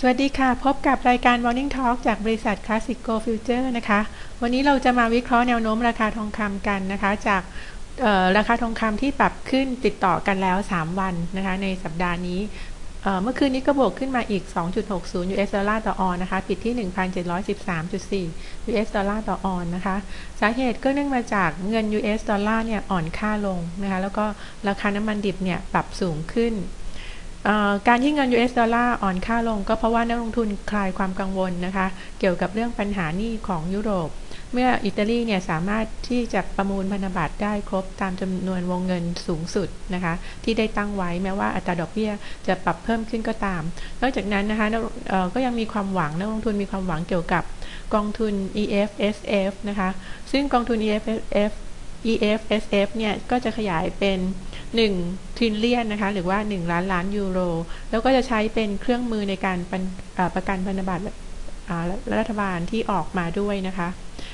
สวัสดีค่ะ พบกับรายการ Morning Talk จากบริษัท Classic Go Future นะคะ วันนี้เราจะมาวิเคราะห์แนวโน้มราคาทองคำกันนะคะ จากราคาทองคำที่ปรับขึ้นติดต่อกันแล้ว 3 วันนะคะ ในสัปดาห์นี้เมื่อคืนนี้ก็บวกขึ้นมาอีก 2.60 US ดอลลาร์ต่อออนนะคะ ปิดที่ 1,713.4 US ดอลลาร์ต่อออนนะคะ สาเหตุก็เนื่องมาจากเงิน US ดอลลาร์เนี่ยอ่อนค่าลงนะคะ แล้วก็ราคาน้ำมันดิบเนี่ยปรับสูงขึ้น การที่เงิน US ดอลลาร์อ่อนค่าลงก็เพราะว่านักลงทุนคลายความกังวลนะคะ เกี่ยวกับเรื่องปัญหาหนี้ของยุโรป เมื่ออิตาลีเนี่ยสามารถที่จะประมูลพันธบัตรได้ครบตามจำนวนวงเงินสูงสุดนะคะ ที่ได้ตั้งไว้แม้ว่าอัตราดอกเบี้ยจะปรับเพิ่มขึ้นก็ตาม นอกจากนั้นนะคะก็ยังมีความหวังนักลงทุนมีความหวังเกี่ยวกับกองทุน EFSF นะคะ ซึ่งกองทุน EFSF EFSF เนี่ย ก็จะขยายเป็น1ทริลเลียนนะคะ หรือว่า 1 ล้านล้านยูโร แล้วก็จะใช้เป็นเครื่องมือในการประกันพันธบัตรรัฐบาลที่ออกมาด้วยนะคะ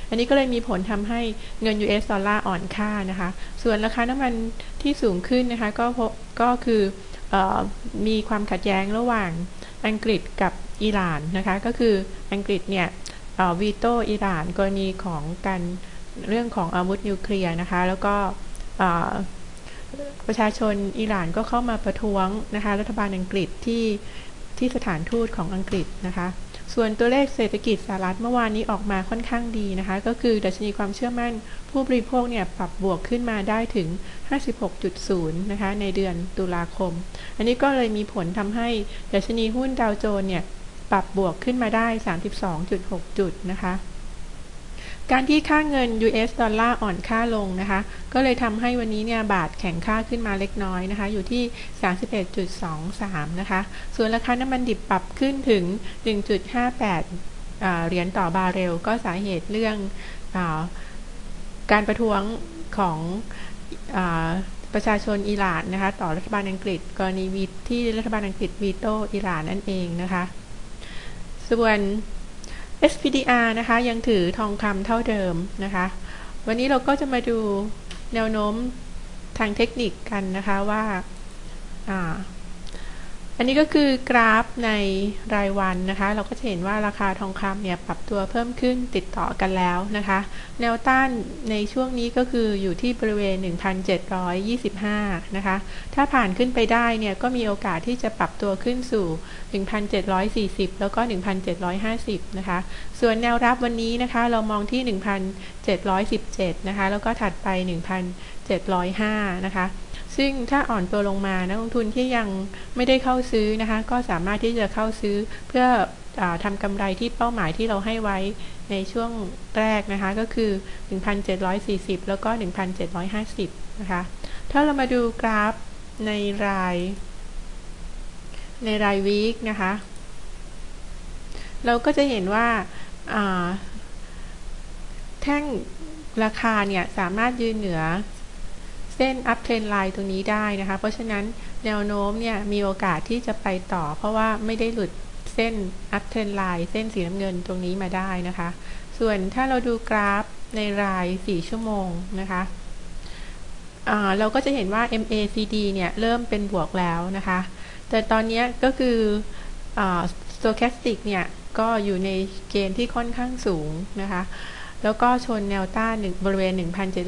อันนี้ก็เลยมีผลทำให้เงิน US ดอลลาร์อ่อนค่านะคะ ส่วนราคาน้ำมันที่สูงขึ้นนะคะ ก็ก็คืออมีความขัดแย้งระหว่างอังกฤษกับอิหร่านนะคะ ก็คืออังกฤษเนี่ยวีโตอิหร่านกรณีของการ เรื่องของอาวุธนิวเคลียร์นะคะ แล้วก็ประชาชนอิหร่านก็เข้ามาประท้วงนะคะ รัฐบาลอังกฤษที่ที่สถานทูตของอังกฤษนะคะ ส่วนตัวเลขเศรษฐกิจสหรัฐเมื่อวานนี้ออกมาค่อนข้างดีนะคะ ก็คือดัชนีความเชื่อมั่นผู้บริโภคเนี่ยปรับบวกขึ้นมาได้ถึง 56.0 นะคะ ในเดือนตุลาคม อันนี้ก็เลยมีผลทำให้ดัชนีหุ้นดาวโจนส์เนี่ยปรับบวกขึ้นมาได้ 32.6 จุดนะคะ การที่ค่าเงิน US ดอลลาร์อ่อนค่าลงนะคะ ก็เลยทำให้วันนี้เนี่ยบาทแข็งค่าขึ้นมาเล็กน้อยนะคะ อยู่ที่ 31.23 นะคะ ส่วนราคาน้ำมันดิบปรับขึ้นถึง 1.58 เหรียญต่อบาร์เรล ก็สาเหตุเรื่องอการประท้วงของอประชาชนอิหร่านนะคะ ต่อรัฐบาลอังกฤษ กรณีวีที่รัฐบาลอังกฤษวีโตอิหร่านนั่นเองนะคะ ส่วน SPDR นะคะยังถือทองคำเท่าเดิมนะคะ วันนี้เราก็จะมาดูแนวโน้มทางเทคนิคกันนะคะว่า อันนี้ก็คือกราฟในรายวันนะคะ เราก็จะเห็นว่าราคาทองคำเนี่ยปรับตัวเพิ่มขึ้นติดต่อกันแล้วนะคะ แนวต้านในช่วงนี้ก็คืออยู่ที่บริเวณ 1,725 นะคะ ถ้าผ่านขึ้นไปได้เนี่ยก็มีโอกาสที่จะปรับตัวขึ้นสู่ 1,740 แล้วก็ 1,750 นะคะ ส่วนแนวรับวันนี้นะคะ เรามองที่ 1,717 นะคะ แล้วก็ถัดไป 1,705 นะคะ ซึ่งถ้าอ่อนตัวลงมานักลงทุนที่ยังไม่ได้เข้าซื้อนะคะ ก็สามารถที่จะเข้าซื้อเพื่ออทำกำไรที่เป้าหมายที่เราให้ไว้ในช่วงแรกนะคะ ก็คือ 1,740 แล้วก็ 1,750 นะคะ ถ้าเรามาดูกราฟในราย ในรายวีคนะคะ เราก็จะเห็นว่าแท่งราคาเนี่ย สามารถยืนเหนือ เส้น up trend line ตรงนี้ได้นะคะ เพราะฉะนั้นแนวโน้มเนี่ยมีโอกาสที่จะไปต่อ เพราะว่าไม่ได้หลุดเส้น up trend line เส้นสีน้ำเงินตรงนี้มาได้นะคะ ส่วนถ้าเราดูกราฟในราย 4 ชั่วโมงนะคะเราก็จะเห็นว่า MACD เนี่ยเริ่มเป็นบวกแล้วนะคะ แต่ตอนนี้ก็คือ stochastic เนี่ยก็อยู่ในเกณฑ์ที่ค่อนข้างสูงนะคะ แล้วก็ชนแนวต้านบริเวณ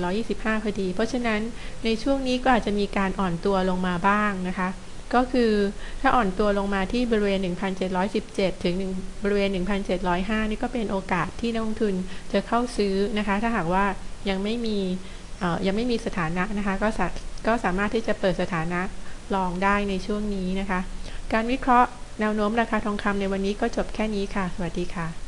1,725 พอดี เพราะฉะนั้นในช่วงนี้ก็อาจจะมีการอ่อนตัวลงมาบ้างนะคะก็คือถ้าอ่อนตัวลงมาที่บริเวณ 1,717 ถึงบริเวณ 1,705 นี่ก็เป็นโอกาสที่นักลงทุนจะเข้าซื้อนะคะ ถ้าหากว่ายังไม่มียังไม่มีสถานะนะคะ ก็ก็สามารถที่จะเปิดสถานะลองได้ในช่วงนี้นะคะ การวิเคราะห์แนวโน้มราคาทองคำในวันนี้ก็จบแค่นี้ค่ะ สวัสดีค่ะ